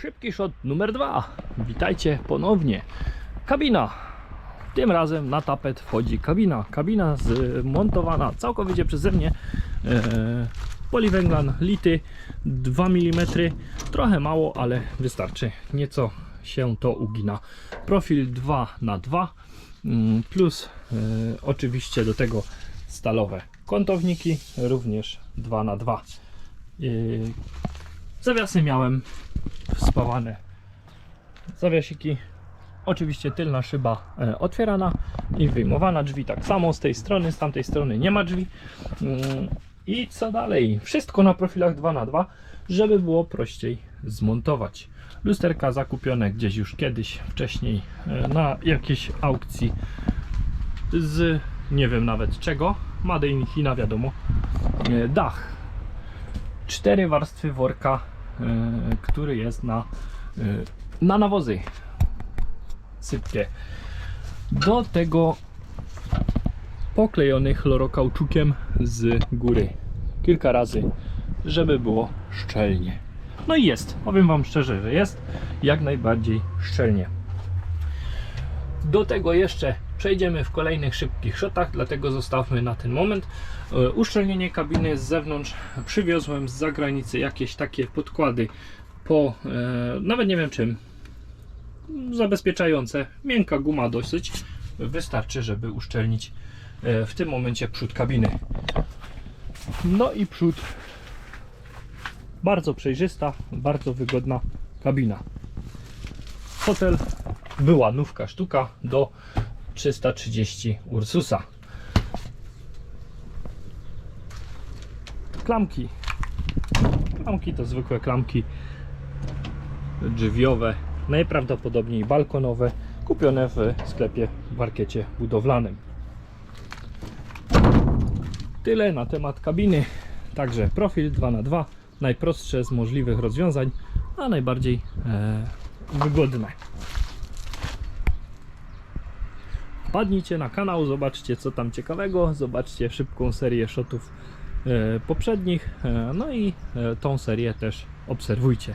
Szybki shot numer dwa. Witajcie ponownie. Kabina. Tym razem na tapet wchodzi kabina. Kabina zmontowana całkowicie przeze mnie. E, poliwęglan lity 2 mm. Trochę mało, ale wystarczy. Nieco się to ugina. Profil 2 na 2 mm, plus e, oczywiście do tego stalowe kątowniki, również 2 na 2 Yy, Zawiasy miałem spawane zawiasiki. Oczywiście tylna szyba e, otwierana i wyjmowana. Drzwi tak samo z tej strony, z tamtej strony nie ma drzwi. Mm, I co dalej? Wszystko na profilach 2x2, żeby było prościej zmontować. Lusterka zakupione gdzieś już kiedyś wcześniej e, na jakiejś aukcji z nie wiem nawet czego. Made in China wiadomo. E, Dach cztery warstwy worka, e, który jest na, e, na nawozy sypkie. Do tego poklejony chlorokauczukiem z góry kilka razy, żeby było szczelnie. No i jest, powiem Wam szczerze, że jest jak najbardziej szczelnie. Do tego jeszcze przejdziemy w kolejnych szybkich shotach, dlatego zostawmy na ten moment. E, Uszczelnienie kabiny z zewnątrz przywiozłem z zagranicy jakieś takie podkłady po, e, nawet nie wiem czym, zabezpieczające, miękka guma dosyć, wystarczy, żeby uszczelnić e, w tym momencie przód kabiny. No i przód bardzo przejrzysta, bardzo wygodna kabina. Fotel była nówka sztuka do 330 Ursusa. Klamki. Klamki to zwykłe klamki drzwiowe, najprawdopodobniej balkonowe, kupione w sklepie w markecie budowlanym. Tyle na temat kabiny. Także profil 2x2, najprostsze z możliwych rozwiązań, a najbardziej e, wygodne. Wpadnijcie na kanał, zobaczcie co tam ciekawego, zobaczcie szybką serię shotów e, poprzednich, e, no i e, tą serię też obserwujcie.